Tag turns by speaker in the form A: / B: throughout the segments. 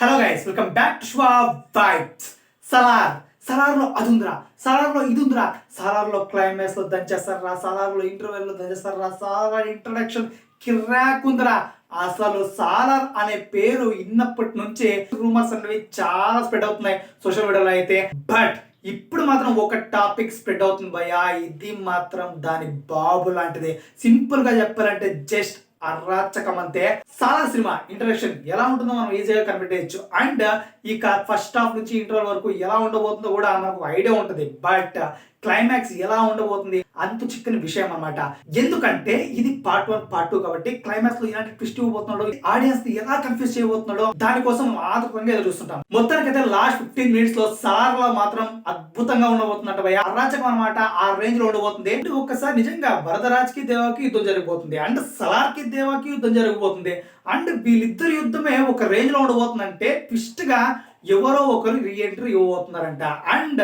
A: Hello guys welcome back to Shuva vibes Salaar సలార్లో అది సలార్లో ఇది సలార్లో క్లైమాక్స్లో దంచేస్తారా సలార్లో ఇంటర్వెల్లో దంచేస్తారా సలార్ ఇంట్రడక్షన్ కిర్రాకుందరా అసలు సాలార్ అనే పేరు ఇన్నప్పటి నుంచే రూమర్స్ అనేవి చాలా స్ప్రెడ్ అవుతున్నాయి సోషల్ మీడియాలో అయితే. బట్ ఇప్పుడు మాత్రం ఒక టాపిక్ స్ప్రెడ్ అవుతుంది భయ్యా. ఇది మాత్రం దాని బాబు లాంటిది. సింపుల్గా చెప్పాలంటే జస్ట్ అరాచకం అంతే సాలా సినిమా ఇంట్రడక్షన్ ఎలా ఉంటుందో మనం ఈజీగా కనిపెట్టేయచ్చు. అండ్ ఇక ఫస్ట్ హాఫ్ నుంచి ఇంటర్వల్ వరకు ఎలా ఉండబోతుందో కూడా మనకు ఐడియా ఉంటుంది. బట్ క్లైమాక్స్ ఎలా ఉండబోతుంది అంత చిక్కని విషయం అనమాట ఎందుకంటే ఇది పార్ట్ వన్ పార్ట్ టూ కాబట్టి క్లైమాక్స్లో ఇలాంటి ట్విస్ట్ ఇవ్వబోతున్నాడో ఆడియన్స్ని ఎలా కన్ఫ్యూజ్ చేయబోతున్నాడో దానికోసం మనం ఆతృతంగా ఎదురు చూస్తుంటాం. మొత్తానికైతే లాస్ట్ ఫిఫ్టీన్ మినిట్స్లో సార్లో మాత్రం అద్భుతంగా ఉండబోతున్నట్టు భయ అరాచకం అనమాట ఆ రేంజ్లో ఉండబోతుంది. ఒక్కసారి నిజంగా వరదరాజ్కి దేవాకి యుద్ధం జరిగిపోతుంది అండ్ సలార్కి దేవాకి యుద్ధం జరిగిపోతుంది అండ్ వీళ్ళిద్దరి యుద్ధమే ఒక రేంజ్లో ఉండబోతుందంటే ట్విస్ట్గా ఎవరో ఒకరు రీఎంట్రీ ఇవ్వబోతున్నారంట. అండ్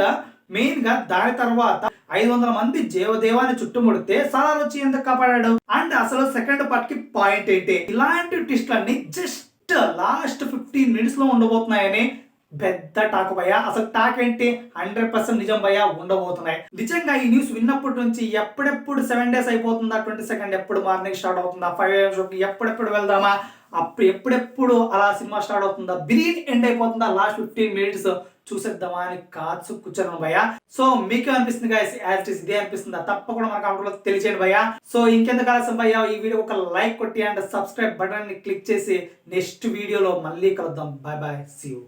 A: మెయిన్గా దాని తర్వాత ఐదు వందల మంది జీవదేవాన్ని చుట్టుముడితే సలార్ వచ్చి ఎందుకు కాపాడాడు? అండ్ అసలు సెకండ్ పార్ట్కి పాయింట్ ఏంటి? ఇలాంటి ట్విస్ట్ అన్ని జస్ట్ లాస్ట్ ఫిఫ్టీన్ మినిట్స్లో ఉండబోతున్నాయని పెద్ద టాక్ భయ అసలు టాక్ ఏంటి? హండ్రెడ్ పర్సెంట్ నిజం భయ ఉండబోతున్నాయి. నిజంగా ఈ న్యూస్ విన్నప్పటి నుంచి ఎప్పుడెప్పుడు సెవెన్ డేస్ అయిపోతుందా? ట్వంటీ సెకండ్ ఎప్పుడు మార్నింగ్ స్టార్ట్ అవుతుందా? ఫైవ్ ఎప్పుడెప్పుడు వెళ్దామా? అప్పుడు ఎప్పుడెప్పుడు అలా సినిమా స్టార్ట్ అవుతుందా? బిర్యానీ ఎండ్ అయిపోతుందా? లాస్ట్ ఫిఫ్టీన్ మినిట్స్ చూసేద్దామా అని కాచు కూర్చొని భయ సో మీకు అనిపిస్తుంది గాయస్ యాజ్ ఇట్ ఇస్ ఇదే అనిపిస్తుందా? తప్పకుండా మన కామెంట్లో తెలియచేయండి భయ సో ఇంకెందుకు ఆలస్యం భయ్య ఈ వీడియో ఒక లైక్ కొట్టి అండ్ సబ్స్క్రైబ్ బటన్ని క్లిక్ చేసి నెక్స్ట్ వీడియోలో మళ్ళీ కలుద్దాం. Bye bye see you